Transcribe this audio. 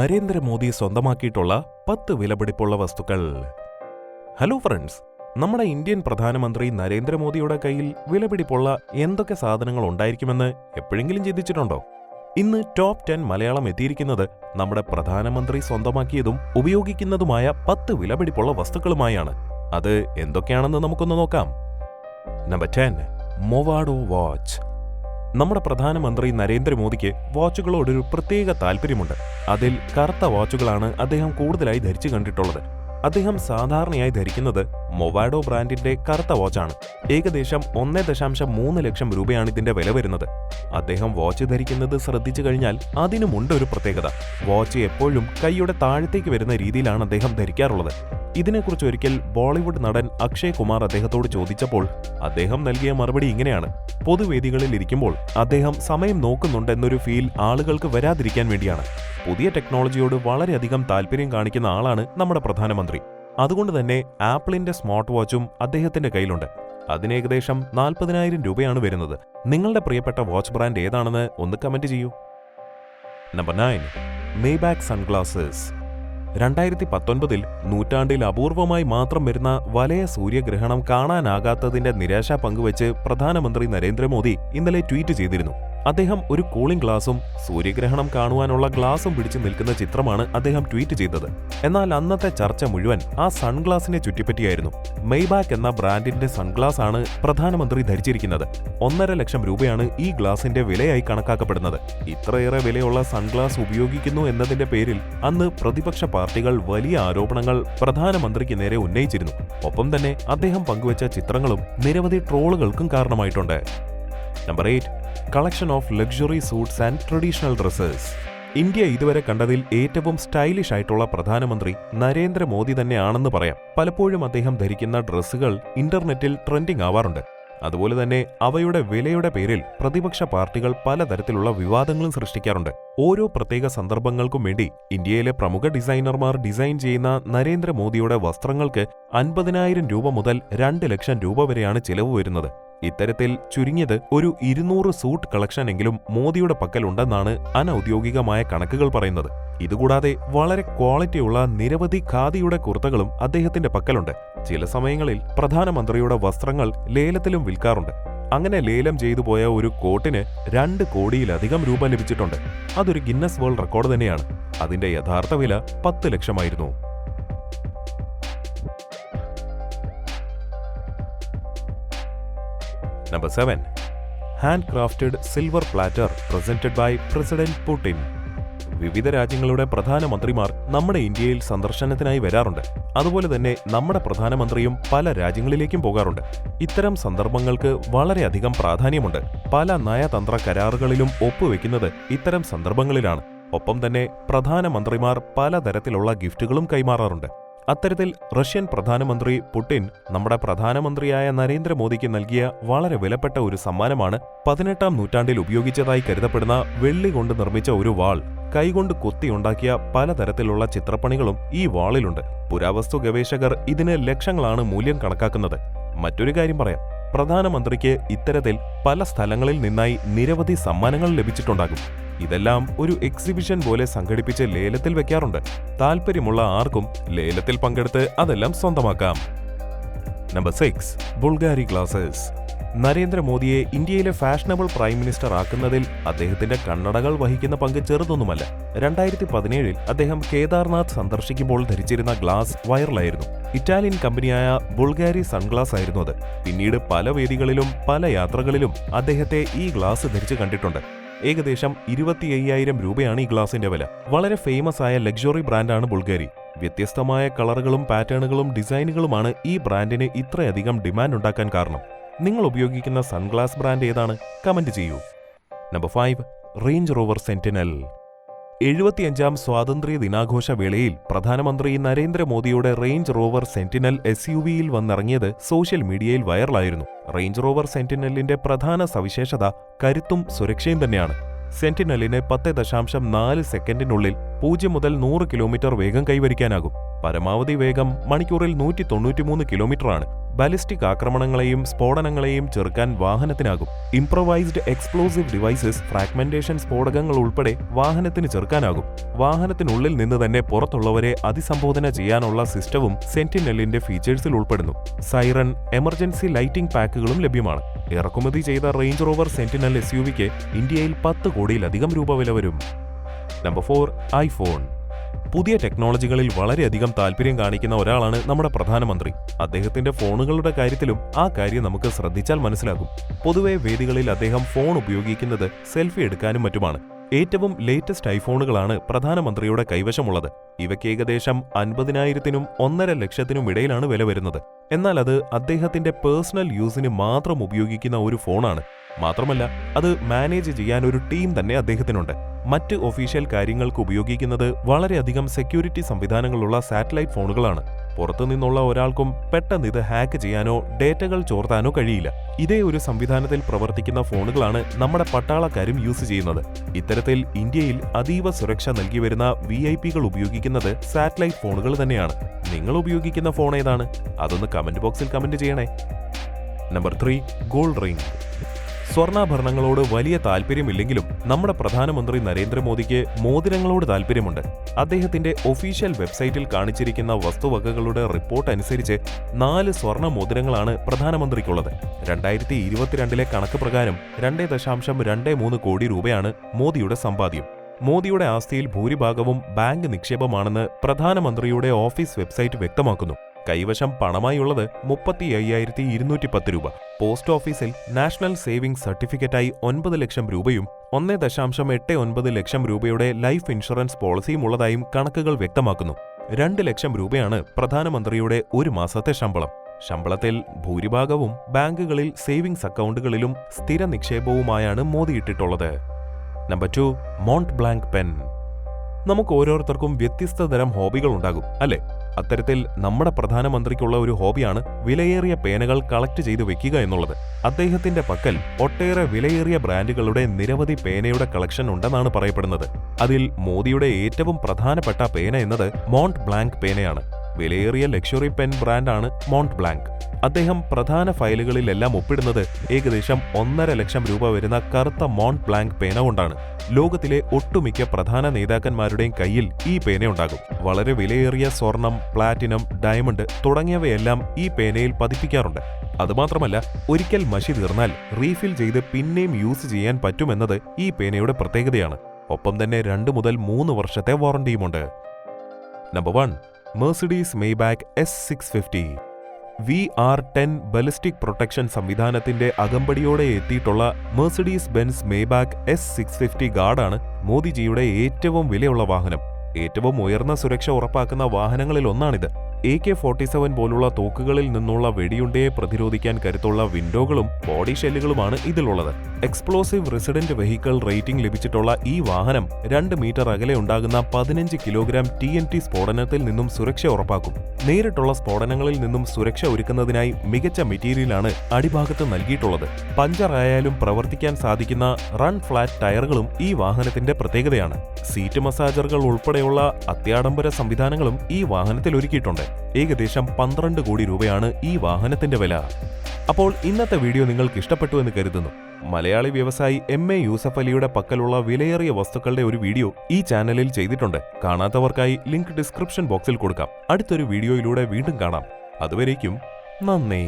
നരേന്ദ്രമോദി സ്വന്തമാക്കിയിട്ടുള്ള പത്ത് വിലപിടിപ്പുള്ള വസ്തുക്കൾ. ഹലോ ഫ്രണ്ട്സ് നമ്മുടെ ഇന്ത്യൻ പ്രധാനമന്ത്രി നരേന്ദ്രമോദിയുടെ കയ്യിൽ വിലപിടിപ്പുള്ള എന്തൊക്കെ സാധനങ്ങൾ ഉണ്ടായിരിക്കുമെന്ന് എപ്പോഴെങ്കിലും ചിന്തിച്ചിട്ടുണ്ടോ? ഇന്ന് ടോപ്പ് ടെൻ മലയാളം എത്തിയിരിക്കുന്നത് നമ്മുടെ പ്രധാനമന്ത്രി സ്വന്തമാക്കിയതും ഉപയോഗിക്കുന്നതുമായ പത്ത് വിലപിടിപ്പുള്ള വസ്തുക്കളുമായാണ്. അത് എന്തൊക്കെയാണെന്ന് നമുക്കൊന്ന് നോക്കാം. നമ്പർ ടെൻ മൊവാഡോ വാച്ച് നമ്മുടെ പ്രധാനമന്ത്രി നരേന്ദ്രമോദിക്ക് വാച്ചുകളോടൊരു പ്രത്യേക താല്പര്യമുണ്ട്. അതിൽ കറുത്ത വാച്ചുകളാണ് അദ്ദേഹം കൂടുതലായി ധരിച്ചു കണ്ടിട്ടുള്ളത്. അദ്ദേഹം സാധാരണയായി ധരിക്കുന്നത് മൊവാഡോ ബ്രാൻഡിന്റെ കറുത്ത വാച്ചാണ്. ഏകദേശം ഒന്നേ ദശാംശം മൂന്ന് ലക്ഷം രൂപയാണ് ഇതിന്റെ വില വരുന്നത്. അദ്ദേഹം വാച്ച് ധരിക്കുന്നത് ശ്രദ്ധിച്ചു കഴിഞ്ഞാൽ അതിനുമുണ്ട് ഒരു പ്രത്യേകത. വാച്ച് എപ്പോഴും കൈയുടെ താഴത്തേക്ക് വരുന്ന രീതിയിലാണ് അദ്ദേഹം ധരിക്കാറുള്ളത്. ഇതിനെക്കുറിച്ച് ഒരിക്കൽ ബോളിവുഡ് നടൻ അക്ഷയ് കുമാർ അദ്ദേഹത്തോട് ചോദിച്ചപ്പോൾ അദ്ദേഹം നൽകിയ മറുപടി ഇങ്ങനെയാണ്. പൊതുവേദികളിൽ ഇരിക്കുമ്പോൾ അദ്ദേഹം സമയം നോക്കുന്നുണ്ടെന്നൊരു ഫീൽ ആളുകൾക്ക് വരാതിരിക്കാൻ വേണ്ടിയാണ്. പുതിയ ടെക്നോളജിയോട് വളരെയധികം താല്പര്യം കാണിക്കുന്ന ആളാണ് നമ്മുടെ പ്രധാനമന്ത്രി. അതുകൊണ്ട് തന്നെ ആപ്പിളിന്റെ സ്മാർട്ട് വാച്ചും അദ്ദേഹത്തിന്റെ കയ്യിലുണ്ട്. അതിന് ഏകദേശം നാൽപ്പതിനായിരം രൂപയാണ് വരുന്നത്. നിങ്ങളുടെ പ്രിയപ്പെട്ട വാച്ച് ബ്രാൻഡ് ഏതാണെന്ന് ഒന്ന് കമന്റ് ചെയ്യൂ. Number nine. മേബാക്ക് സൺഗ്ലാസസ് രണ്ടായിരത്തി പത്തൊൻപതിൽ നൂറ്റാണ്ടിൽ അപൂർവമായി മാത്രം വരുന്ന വലയ സൂര്യഗ്രഹണം കാണാനാകാത്തതിന്റെ നിരാശ പങ്കുവച്ച് പ്രധാനമന്ത്രി നരേന്ദ്രമോദി ഇന്നലെ ട്വീറ്റ് ചെയ്തിരുന്നു. അദ്ദേഹം ഒരു കൂളിംഗ് ഗ്ലാസും സൂര്യഗ്രഹണം കാണുവാനുള്ള ഗ്ലാസും പിടിച്ചു നിൽക്കുന്ന ചിത്രമാണ് അദ്ദേഹം ട്വീറ്റ് ചെയ്തത്. എന്നാൽ അന്നത്തെ ചർച്ച മുഴുവൻ ആ സൺഗ്ലാസിനെ ചുറ്റിപ്പറ്റിയായിരുന്നു. മെയ്ബാക്ക് എന്ന ബ്രാൻഡിന്റെ സൺഗ്ലാസ് ആണ് പ്രധാനമന്ത്രി ധരിച്ചിരിക്കുന്നത്. ഒന്നര ലക്ഷം രൂപയാണ് ഈ ഗ്ലാസിന്റെ വിലയായി കണക്കാക്കപ്പെടുന്നത്. ഇത്രയേറെ വിലയുള്ള സൺഗ്ലാസ് ഉപയോഗിക്കുന്നു എന്നതിന്റെ പേരിൽ അന്ന് പ്രതിപക്ഷ പാർട്ടികൾ വലിയ ആരോപണങ്ങൾ പ്രധാനമന്ത്രിക്ക് നേരെ ഉന്നയിച്ചിരുന്നു. ഒപ്പം തന്നെ അദ്ദേഹം പങ്കുവച്ച ചിത്രങ്ങളും നിരവധി ട്രോളുകൾക്കും കാരണമായിട്ടുണ്ട്. Number eight collection of luxury suits and traditional dresses India ഇതുവരെ കണ്ടതിൽ ഏറ്റവും സ്റ്റൈലിഷ് ആയിട്ടുള്ള പ്രധാനമന്ത്രി നരേന്ദ്രമോദി തന്നെയാണെന്ന് പറയാം. പലപ്പോഴും അദ്ദേഹം ധരിക്കുന്ന ഡ്രസ്സുകൾ ഇന്റർനെറ്റിൽ ട്രെൻഡിംഗ് ആവാറുണ്ട്. അതുപോലെ തന്നെ അവയുടെ വിലയുടെ പേരിൽ പ്രതിപക്ഷ പാർട്ടികൾ പലതരത്തിലുള്ള വിവാദങ്ങളും സൃഷ്ടിക്കാറുണ്ട്. ഓരോ പ്രത്യേക സന്ദർഭങ്ങൾക്കും വേണ്ടി ഇന്ത്യയിലെ പ്രമുഖ ഡിസൈനർമാർ ഡിസൈൻ ചെയ്യുന്ന നരേന്ദ്രമോദിയുടെ വസ്ത്രങ്ങൾക്ക് അൻപതിനായിരം രൂപ മുതൽ രണ്ട് ലക്ഷം രൂപ വരെയാണ് ചിലവ് വരുന്നത്. ഇത്തരത്തിൽ ചുരുങ്ങിയത് ഒരു ഇരുന്നൂറ് സൂട്ട് കളക്ഷനെങ്കിലും മോദിയുടെ പക്കലുണ്ടെന്നാണ് അനൌദ്യോഗികമായ കണക്കുകൾ പറയുന്നത്. ഇതുകൂടാതെ വളരെ ക്വാളിറ്റിയുള്ള നിരവധി ഖാദിയുടെ കുർത്തകളും അദ്ദേഹത്തിന്റെ പക്കലുണ്ട്. ചില സമയങ്ങളിൽ പ്രധാനമന്ത്രിയുടെ വസ്ത്രങ്ങൾ ലേലത്തിലും വിൽക്കാറുണ്ട്. അങ്ങനെ ലേലം ചെയ്തു പോയ ഒരു കോട്ടിന് രണ്ട് കോടിയിലധികം രൂപ ലഭിച്ചിട്ടുണ്ട്. അതൊരു ഗിന്നസ് വേൾഡ് റെക്കോർഡ് തന്നെയാണ്. അതിന്റെ യഥാർത്ഥ വില പത്ത് ലക്ഷമായിരുന്നു. Number seven handcrafted silver platter presented by president Putin വിവിധ രാജ്യങ്ങളുടെ പ്രധാനമന്ത്രിമാർ നമ്മുടെ ഇന്ത്യയിൽ സന്ദർശനത്തിനായി വരാറുണ്ട്. അതുപോലെ തന്നെ നമ്മുടെ പ്രധാനമന്ത്രിയും പല രാജ്യങ്ങളിലേക്കും പോകാറുണ്ട്. ഇത്തരം സന്ദർഭങ്ങൾക്ക് വളരെയധികം പ്രാധാന്യമുണ്ട്. പല നയതന്ത്ര കരാറുകളിലും ഒപ്പുവെക്കുന്നത് ഇത്തരം സന്ദർഭങ്ങളിലാണ്. ഒപ്പം തന്നെ പ്രധാനമന്ത്രിമാർ പലതരത്തിലുള്ള ഗിഫ്റ്റുകളും കൈമാറാറുണ്ട്. അത്തരത്തിൽ റഷ്യൻ പ്രധാനമന്ത്രി പുടിൻ നമ്മുടെ പ്രധാനമന്ത്രിയായ നരേന്ദ്രമോദിക്ക് നൽകിയ വളരെ വിലപ്പെട്ട ഒരു സമ്മാനമാണ് പതിനെട്ടാം നൂറ്റാണ്ടിൽ ഉപയോഗിച്ചതായി കരുതപ്പെടുന്ന വെള്ളി കൊണ്ട് നിർമ്മിച്ച ഒരു വാൾ കൈകൊണ്ട് കൊത്തിയുണ്ടാക്കിയ പലതരത്തിലുള്ള ചിത്രപ്പണികളും ഈ വാളിലുണ്ട്. പുരാവസ്തു ഗവേഷകർ ഇതിന് ലക്ഷങ്ങളാണ് മൂല്യം കണക്കാക്കുന്നത്. മറ്റൊരു കാര്യം പറയാം. പ്രധാനമന്ത്രിക്ക് ഇത്തരത്തിൽ പല സ്ഥലങ്ങളിൽ നിന്നായി നിരവധി സമ്മാനങ്ങൾ ലഭിച്ചിട്ടുണ്ടാകും. ഇതെല്ലാം ഒരു എക്സിബിഷൻ പോലെ സംഘടിപ്പിച്ച് ലേലത്തിൽ വെക്കാറുണ്ട്. താല്പര്യമുള്ള ആർക്കും ലേലത്തിൽ പങ്കെടുത്ത് അതെല്ലാം സ്വന്തമാക്കാം. നമ്പർ സിക്സ് ബുൾഗാരി ഗ്ലാസസ് നരേന്ദ്രമോദിയെ ഇന്ത്യയിലെ ഫാഷനബിൾ പ്രൈം മിനിസ്റ്റർ ആക്കുന്നതിൽ അദ്ദേഹത്തിന്റെ കണ്ണടകൾ വഹിക്കുന്ന പങ്ക് ചെറുതൊന്നുമല്ല. രണ്ടായിരത്തി പതിനേഴിൽ അദ്ദേഹം കേദാർനാഥ് സന്ദർശിക്കുമ്പോൾ ധരിച്ചിരുന്ന ഗ്ലാസ് വൈറലായിരുന്നു. ഇറ്റാലിയൻ കമ്പനിയായ ബുൾഗാരി സൺഗ്ലാസ് ആയിരുന്നു അത്. പിന്നീട് പല വേദികളിലും പല യാത്രകളിലും അദ്ദേഹത്തെ ഈ ഗ്ലാസ് ധരിച്ചു കണ്ടിട്ടുണ്ട്. ഏകദേശം ഇരുപത്തി അയ്യായിരം രൂപയാണ് ഈ ഗ്ലാസിന്റെ വില. വളരെ ഫേമസ് ആയ ലക്ഷറി ബ്രാൻഡാണ് ബുൾഗാരി. വ്യത്യസ്തമായ കളറുകളും പാറ്റേണുകളും ഡിസൈനുകളുമാണ് ഈ ബ്രാൻഡിന് ഇത്രയധികം ഡിമാൻഡ് ഉണ്ടാക്കാൻ കാരണം. നിങ്ങൾ ഉപയോഗിക്കുന്ന സൺഗ്ലാസ് ബ്രാൻഡ് ഏതാണ്? കമന്റ് ചെയ്യൂ. Number five Range Rover Sentinel എഴുപത്തിയഞ്ചാം സ്വാതന്ത്ര്യ ദിനാഘോഷ വേളയിൽ പ്രധാനമന്ത്രി നരേന്ദ്രമോദിയുടെ Range Rover Sentinel S U വിയിൽ വന്നിറങ്ങിയത് സോഷ്യൽ മീഡിയയിൽ വൈറലായിരുന്നു. റേഞ്ച് റോവർ സെന്റിനലിന്റെ പ്രധാന സവിശേഷത കരുത്തും സുരക്ഷയും തന്നെയാണ്. സെന്റിനലിന് പത്ത് ദശാംശം നാല് സെക്കൻഡിനുള്ളിൽ പൂജ്യം മുതൽ നൂറ് കിലോമീറ്റർ വേഗം കൈവരിക്കാനാകും. പരമാവധി വേഗം മണിക്കൂറിൽ നൂറ്റി തൊണ്ണൂറ്റിമൂന്ന് കിലോമീറ്ററാണ്. ബാലിസ്റ്റിക് ആക്രമണങ്ങളെയും സ്ഫോടനങ്ങളെയും ചെറുക്കാൻ വാഹനത്തിനാകും. ഇംപ്രവൈസ്ഡ് എക്സ്പ്ലോസീവ് ഡിവൈസസ് ഫ്രാഗ്മെന്റേഷൻ സ്ഫോടകങ്ങൾ ഉൾപ്പെടെ വാഹനത്തിന് ചെറുക്കാനാകും. വാഹനത്തിനുള്ളിൽ നിന്ന് തന്നെ പുറത്തുള്ളവരെ അതിസംബോധന ചെയ്യാനുള്ള സിസ്റ്റവും സെന്റിനെല്ലിന്റെ ഫീച്ചേഴ്സിൽ ഉൾപ്പെടുന്നു. സൈറൺ എമർജൻസി ലൈറ്റിംഗ് പാക്കുകളും ലഭ്യമാണ്. ഇറക്കുമതി ചെയ്ത Range Rover Sentinel S U വിക്ക് ഇന്ത്യയിൽ പത്ത് കോടിയിലധികം രൂപ വില വരും. നമ്പർ ഫോർ ഐഫോൺ പുതിയ ടെക്നോളജികളിൽ വളരെയധികം താല്പര്യം കാണിക്കുന്ന ഒരാളാണ് നമ്മുടെ പ്രധാനമന്ത്രി. അദ്ദേഹത്തിന്റെ ഫോണുകളുടെ കാര്യത്തിലും ആ കാര്യം നമുക്ക് ശ്രദ്ധിച്ചാൽ മനസ്സിലാകും. പൊതുവെ വേദികളിൽ അദ്ദേഹം ഫോൺ ഉപയോഗിക്കുന്നത് സെൽഫി എടുക്കാനും മറ്റുമാണ്. ഏറ്റവും ലേറ്റസ്റ്റ് ഐഫോണുകളാണ് പ്രധാനമന്ത്രിയുടെ കൈവശമുള്ളത്. ഇവയ്ക്ക് ഏകദേശം അൻപതിനായിരത്തിനും ഒന്നര ലക്ഷത്തിനും ഇടയിലാണ് വില വരുന്നത്. എന്നാൽ അത് അദ്ദേഹത്തിന്റെ പേഴ്സണൽ യൂസിന് മാത്രം ഉപയോഗിക്കുന്ന ഒരു ഫോണാണ്. മാത്രമല്ല അത് മാനേജ് ചെയ്യാൻ ഒരു ടീം തന്നെ അദ്ദേഹത്തിനുണ്ട്. മറ്റ് ഒഫീഷ്യൽ കാര്യങ്ങൾക്ക് ഉപയോഗിക്കുന്നത് വളരെയധികം സെക്യൂരിറ്റി സംവിധാനങ്ങളുള്ള സാറ്റലൈറ്റ് ഫോണുകളാണ് പുറത്തുനിന്നുള്ള ഒരാൾക്കും പെട്ടെന്ന് ഇത് ഹാക്ക് ചെയ്യാനോ ഡേറ്റകൾ ചോർത്താനോ കഴിയില്ല. ഇതേ ഒരു സംവിധാനത്തിൽ പ്രവർത്തിക്കുന്ന ഫോണുകളാണ് നമ്മുടെ പട്ടാളക്കാരും യൂസ് ചെയ്യുന്നത്. ഇത്തരത്തിൽ ഇന്ത്യയിൽ അതീവ സുരക്ഷ നൽകി വരുന്ന വി ഐ പികൾ ഉപയോഗിക്കുന്നത് സാറ്റലൈറ്റ് ഫോണുകൾ തന്നെയാണ്. നിങ്ങൾ ഉപയോഗിക്കുന്ന ഫോൺ ഏതാണ്? അതൊന്ന് കമന്റ് ബോക്സിൽ കമന്റ് ചെയ്യണേ. Number three gold ring. സ്വർണാഭരണങ്ങളോട് വലിയ താല്പര്യമില്ലെങ്കിലും നമ്മുടെ പ്രധാനമന്ത്രി നരേന്ദ്രമോദിക്ക് മോതിരങ്ങളോട് താല്പര്യമുണ്ട്. അദ്ദേഹത്തിന്റെ ഒഫീഷ്യൽ വെബ്സൈറ്റിൽ കാണിച്ചിരിക്കുന്ന വസ്തുവകകളുടെ റിപ്പോർട്ട് അനുസരിച്ച് നാല് സ്വർണ മോതിരങ്ങളാണ് പ്രധാനമന്ത്രിക്കുള്ളത്. രണ്ടായിരത്തി ഇരുപത്തിരണ്ടിലെ കണക്ക് പ്രകാരം രണ്ടേ ദശാംശം രണ്ടേ മൂന്ന് കോടി രൂപയാണ് മോദിയുടെ സമ്പാദ്യം. മോദിയുടെ ആസ്തിയിൽ ഭൂരിഭാഗവും ബാങ്ക് നിക്ഷേപമാണെന്ന് പ്രധാനമന്ത്രിയുടെ ഓഫീസ് വെബ്സൈറ്റ് വ്യക്തമാക്കുന്നു. കൈവശം പണമായുള്ളത് മുപ്പത്തി അയ്യായിരത്തി ഇരുന്നൂറ്റി പത്ത് രൂപ. പോസ്റ്റ് ഓഫീസിൽ നാഷണൽ സേവിംഗ് സർട്ടിഫിക്കറ്റായി ഒൻപത് ലക്ഷം രൂപയും ഒന്നേ ദശാംശം എട്ട് ഒൻപത് ലക്ഷം രൂപയുടെ ലൈഫ് ഇൻഷുറൻസ് പോളിസിയും ഉള്ളതായും കണക്കുകൾ വ്യക്തമാക്കുന്നു. രണ്ട് ലക്ഷം രൂപയാണ് പ്രധാനമന്ത്രിയുടെ ഒരു മാസത്തെ ശമ്പളം. ശമ്പളത്തിൽ ഭൂരിഭാഗവും ബാങ്കുകളിൽ സേവിംഗ്സ് അക്കൗണ്ടുകളിലും സ്ഥിര നിക്ഷേപവുമായാണ് മോദി ഇട്ടിട്ടുള്ളത്. Number two Mont Blanc pen. നമുക്ക് ഓരോരുത്തർക്കും വ്യത്യസ്ത തരം ഹോബികൾ ഉണ്ടാകും അല്ലേ? അത്തരത്തിൽ നമ്മുടെ പ്രധാനമന്ത്രിക്കുള്ള ഒരു ഹോബിയാണ് വിലയേറിയ പേനകൾ കളക്ട് ചെയ്തു വെക്കുക എന്നുള്ളത്. അദ്ദേഹത്തിന്റെ പക്കൽ ഒട്ടേറെ വിലയേറിയ ബ്രാൻഡുകളുടെ നിരവധി പേനയുടെ കളക്ഷൻ ഉണ്ടെന്നാണ് പറയപ്പെടുന്നത്. അതിൽ മോദിയുടെ ഏറ്റവും പ്രധാനപ്പെട്ട പേന എന്നത് മോണ്ട് ബ്ലാങ്ക് പേനയാണ്. വിലയേറിയ ലക്ഷറി പെൻ ബ്രാൻഡാണ് മോണ്ട് ബ്ലാങ്ക് അദ്ദേഹം പ്രധാന ഫയലുകളിലെല്ലാം ഒപ്പിടുന്നത് ഏകദേശം ഒന്നര ലക്ഷം രൂപ വരുന്ന കറുത്ത മോണ്ട് ബ്ലാങ്ക് പേന കൊണ്ടാണ്. ലോകത്തിലെ ഒട്ടുമിക്ക പ്രധാന നേതാക്കന്മാരുടെയും കയ്യിൽ ഈ പേനയുണ്ടാകും വളരെ വിലയേറിയ സ്വർണം പ്ലാറ്റിനം ഡയമണ്ട് തുടങ്ങിയവയെല്ലാം ഈ പേനയിൽ പതിപ്പിക്കാറുണ്ട്. അതുമാത്രമല്ല ഒരിക്കൽ മഷി തീർന്നാൽ റീഫിൽ ചെയ്ത് പിന്നെയും യൂസ് ചെയ്യാൻ പറ്റുമെന്നത് ഈ പേനയുടെ പ്രത്യേകതയാണ്. ഒപ്പം തന്നെ രണ്ട് മുതൽ മൂന്ന് വർഷത്തെ വാറണ്ടിയുമുണ്ട് number one Mercedes Maybach S six fifty V R ten ballistic protection സംവിധാനത്തിന്റെ അകമ്പടിയോടെ എത്തിയിട്ടുള്ള Mercedes Benz Maybach S six fifty ഗാർഡാണ് മോദിജിയുടെ ഏറ്റവും വിലയുള്ള വാഹനം. ഏറ്റവും ഉയർന്ന സുരക്ഷ ഉറപ്പാക്കുന്ന വാഹനങ്ങളിൽ ഒന്നാണിത് എ കെ ഫോർട്ടി സെവൻ പോലുള്ള തോക്കുകളിൽ നിന്നുള്ള വെടിയുണ്ടയെ പ്രതിരോധിക്കാൻ കരുത്തുള്ള വിൻഡോകളും ബോഡി ഷെല്ലുകളുമാണ് ഇതിലുള്ളത്. എക്സ്പ്ലോസീവ് റെസിഡന്റ് വെഹിക്കിൾ റേറ്റിംഗ് ലഭിച്ചിട്ടുള്ള ഈ വാഹനം രണ്ട് മീറ്റർ അകലെ ഉണ്ടാകുന്ന പതിനഞ്ച് കിലോഗ്രാം ടി എൻ ടി സ്ഫോടനത്തിൽ നിന്നും സുരക്ഷ ഉറപ്പാക്കും. നേരിട്ടുള്ള സ്ഫോടനങ്ങളിൽ നിന്നും സുരക്ഷ ഒരുക്കുന്നതിനായി മികച്ച മെറ്റീരിയലാണ് അടിഭാഗത്ത് നൽകിയിട്ടുള്ളത്. പഞ്ചറായാലും പ്രവർത്തിക്കാൻ സാധിക്കുന്ന റൺ ഫ്ലാറ്റ് ടയറുകളും ഈ വാഹനത്തിന്റെ പ്രത്യേകതയാണ്. സീറ്റ് മസാജറുകൾ ഉൾപ്പെടെയുള്ള അത്യാഡംബര സംവിധാനങ്ങളും ഈ വാഹനത്തിൽ ഒരുക്കിയിട്ടുണ്ട്. ഏകദേശം പന്ത്രണ്ട് കോടി രൂപയാണ് ഈ വാഹനത്തിന്റെ വില. അപ്പോൾ ഇന്നത്തെ വീഡിയോ നിങ്ങൾക്ക് ഇഷ്ടപ്പെട്ടു എന്ന് കരുതുന്നു. മലയാളി വ്യവസായി എം എ യൂസഫ് അലിയുടെ പക്കലുള്ള വിലയേറിയ വസ്തുക്കളുടെ ഒരു വീഡിയോ ഈ ചാനലിൽ ചെയ്തിട്ടുണ്ട്. കാണാത്തവർക്കായി ലിങ്ക് ഡിസ്ക്രിപ്ഷൻ ബോക്സിൽ കൊടുക്കാം. അടുത്തൊരു വീഡിയോയിലൂടെ വീണ്ടും കാണാം. അതുവരേക്കും നന്ദി.